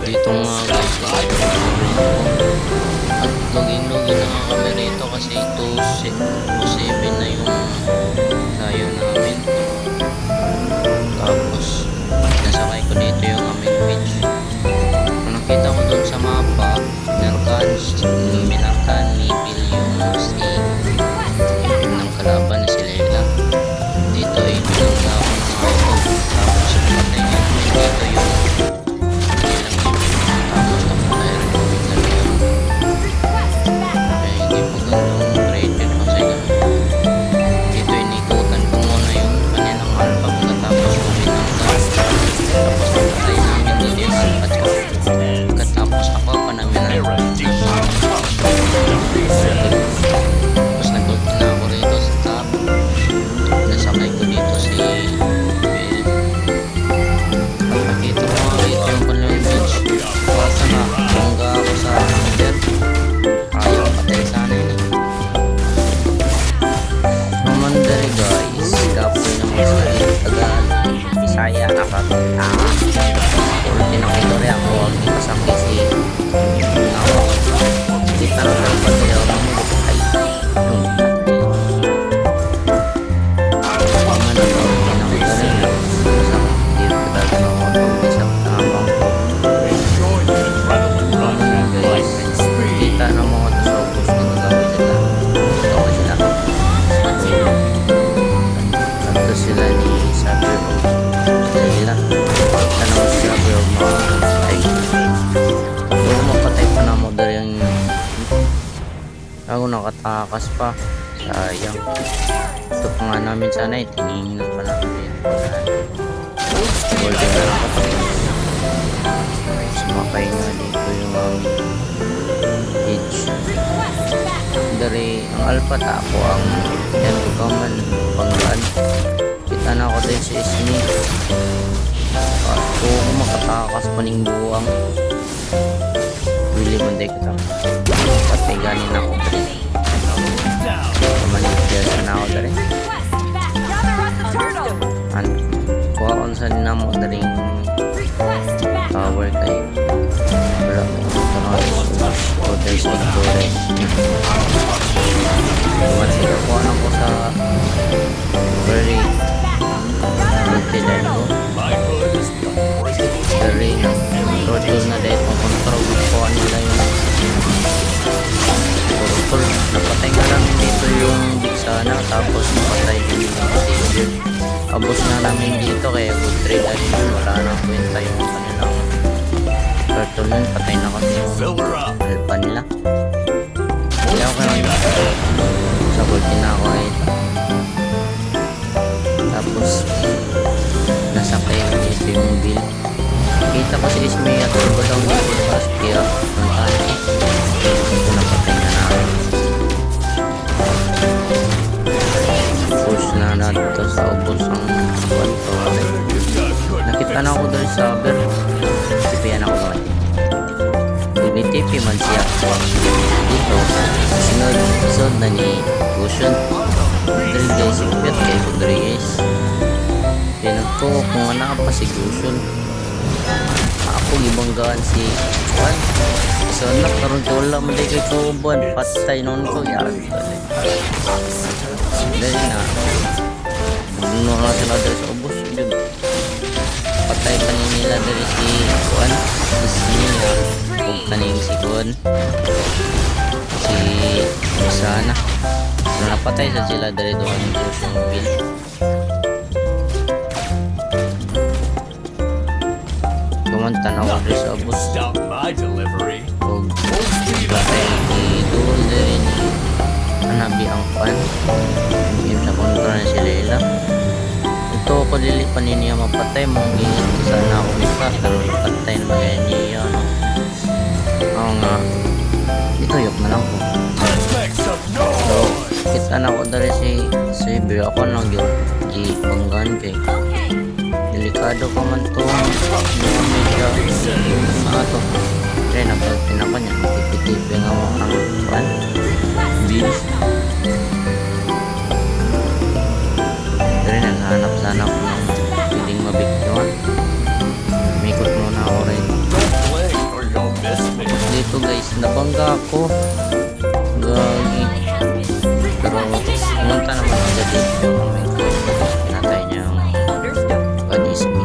Dito nga guys, at login-login na nga kami rito kasi 2.7 na yung tayo namin. Tapos, nasakay ko dito yung aming. Kung nakita ko dun sa mapa, minarkan, minarkan Israel, tagal. Saya nakatama. Ako nakatakas pa. Sayang. Ito pa nga namin sana eh. Tiningnan pa namin. Golden na lang pa Sumakay nga dito yung aming page. Dari ang alpha ta ako ang yan ko panggaan. Kita na ako din si Ismi. Kaso ko makatakas paning buwang. Bili mo din kita. Patay ganin ako din. Mamanigyan Abos na namin dito kaya good trade na rin. Wala nang kwenta yung kanilang turtle nun. Patay na kasi yung alpha nila. Kaya ako kaya sa gold na ako ay tapos nasakay ko dito yung bill. Tinitipi man siya. Dito, sunod, sunod na ni Cushion. Dahil guys, ikpit kay Rodriguez. Pinagtuwa kung nga pa si Cushion. Ako gibanggaan si Juan. So, nakaroon ko wala mo kay Kuban. Patay noon ko. Yan. Dahil na, Bunuh na sila dari sa ubos. Yun. Patay pa ni nila dari si Juan. Si Nila. Huwag kaning si Juan. Si Sana. So, napatay sa sila dari doon yung bill. Kumanta na ako dari sa delivery. Huwag patay ni Duol dari ni Hanabi ang pan. Yung sa kontra na si Leila. Ito ko dili pa niya mapatay. Mangingat ko sana ako isa. Pero patay na niya. No? Oo nga. Ito yok na lang ko. So, kita na ko dari si Beer. Ako lang yung di banggan kay. Delikado ka man to. Mga medya. Ano to? Kaya napagpin ako niya. Tipi-tipi nga mo ang pan. Beans. Pero naghahanap sana ako dito guys. Nabangga ako. Gagi. Pero pumunta naman agad dito. May pinatay niya yung Badismi.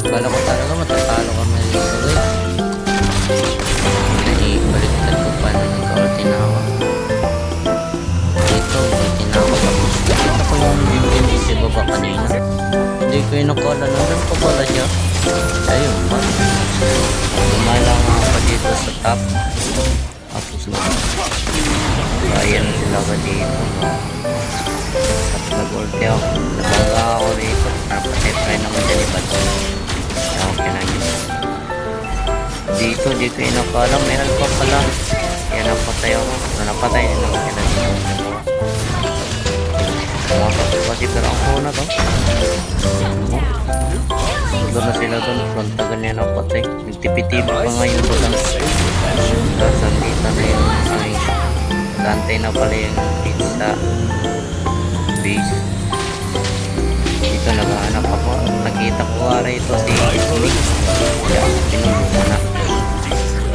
Kala ko talaga matatalo kami dito guys. Naibaliktad ko pa na ulti na yung hindi sa baba kanina. Hindi ko yung nakala. Nandun pa pala siya. Dito top. Tapos na. Ayan sila ka dito. At nag-ulti ako. Nabangga ako rito. Napatay-try naman dyan iba. Kaya okay na yun. Dito, di ko yung nakala. May alpa pala. Kaya napatay ako. Na napatay din naman sila dito. Pumasok kasi pero ang kuna to. Doon na sila doon. Frontagan niya napatay. Nagtipi-tipi pa ngayon doon. Tapos nandito na yung ay, Dante na pala yung pizza base. Dito naghahanap ako. Nakita ko nga ito si Nick. Kaya pinunod na.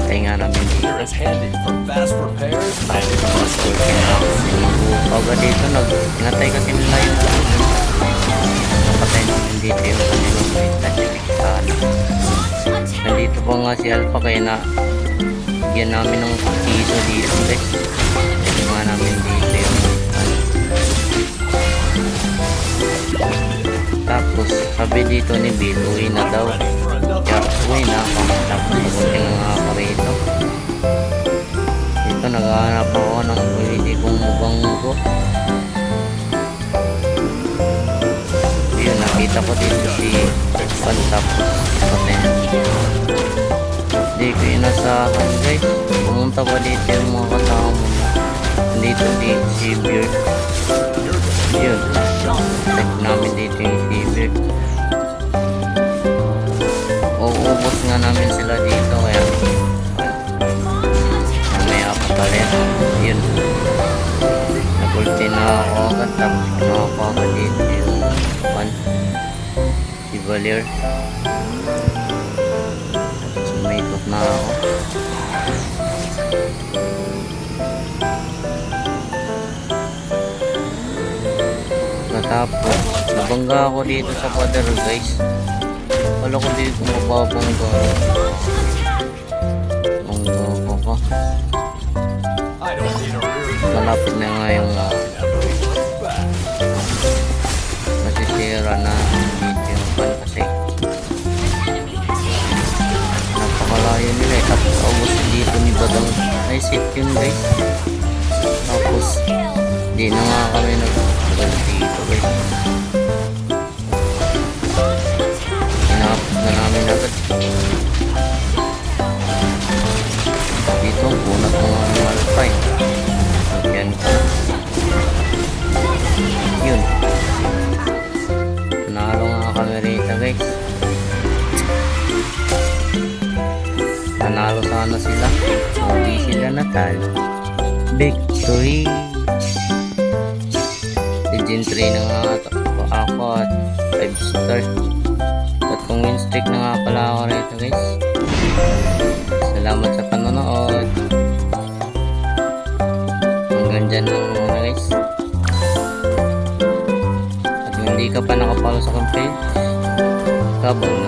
Kaya nga namin dito. Here is handy for fast repairs and Pag dito, nag pinatay kasi nila yung nga si Alpha kaya na bigyan namin ng piso dito guys. Ito nga namin dito yung ano. Tapos sabi dito ni Bill, uwi na daw. Kaya uwi na ako. Tapos mabuting nga ako rito. Dito naghahanap ako ng pwede kong mabanggo. Yun, nakita ko dito si Pantap. Patay. Hindi ko yun nasahan guys. Pumunta pa dito yung mga kasama mo. Dito di si Beard. Yun. Check namin dito yung Beard. Uuubos nga namin sila dito kaya mamaya pa pala yun nagulti na ako agad tapos kinuha ko dito yung one si Valier na ako. Natapos. Nabangga ako dito sa pader guys. Wala ko dito mababangga bangga ko ka I don't need a rear view. malapit na nga yung uh, Sit yun guys. Tapos di na nga kami nagtagal Nanalo sila. Hindi sila natalo. Victory! Legend 3 na nga. Ako at 5 star. Tatlong win streak na nga pala ako rito guys. Salamat sa panonood. Hanggang dyan lang muna guys. At kung hindi ka pa nakapalo sa campaign, kabang